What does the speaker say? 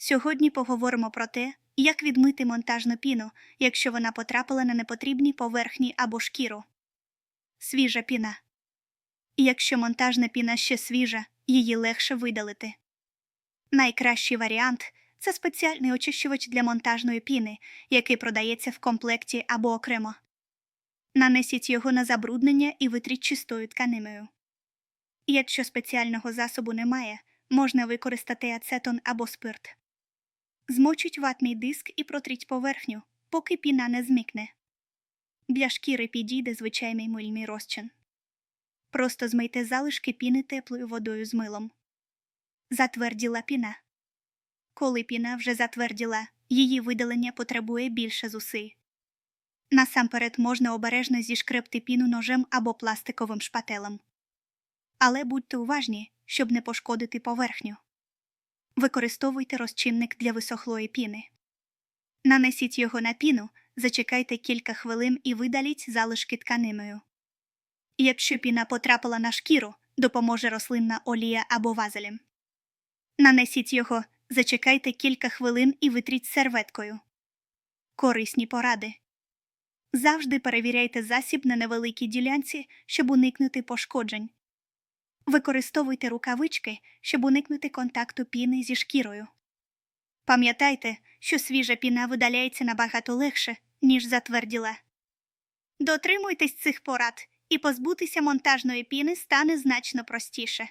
Сьогодні поговоримо про те, як відмити монтажну піну, якщо вона потрапила на непотрібні поверхні або шкіру. Свіжа піна. Якщо монтажна піна ще свіжа, її легше видалити. Найкращий варіант це спеціальний очищувач для монтажної піни, який продається в комплекті або окремо. Нанесіть його на забруднення і витріть чистою тканиною. Якщо спеціального засобу немає, можна використати ацетон або спирт. Змочіть ватний диск і протріть поверхню, поки піна не змікне. Для шкіри підійде звичайний мильний розчин. Просто змийте залишки піни теплою водою з милом. Затверділа піна. Коли піна вже затверділа, її видалення потребує більше зусиль. Насамперед можна обережно зішкребти піну ножем або пластиковим шпателем. Але будьте уважні, щоб не пошкодити поверхню. Використовуйте розчинник для висохлої піни. Нанесіть його на піну, зачекайте кілька хвилин і видаліть залишки тканиною. Якщо піна потрапила на шкіру, допоможе рослинна олія або вазелін. Нанесіть його, зачекайте кілька хвилин і витріть серветкою. Корисні поради. Завжди перевіряйте засіб на невеликій ділянці, щоб уникнути пошкоджень. Використовуйте рукавички, щоб уникнути контакту піни зі шкірою. Пам'ятайте, що свіжа піна видаляється набагато легше, ніж затверділа. Дотримуйтесь цих порад, і позбутися монтажної піни стане значно простіше.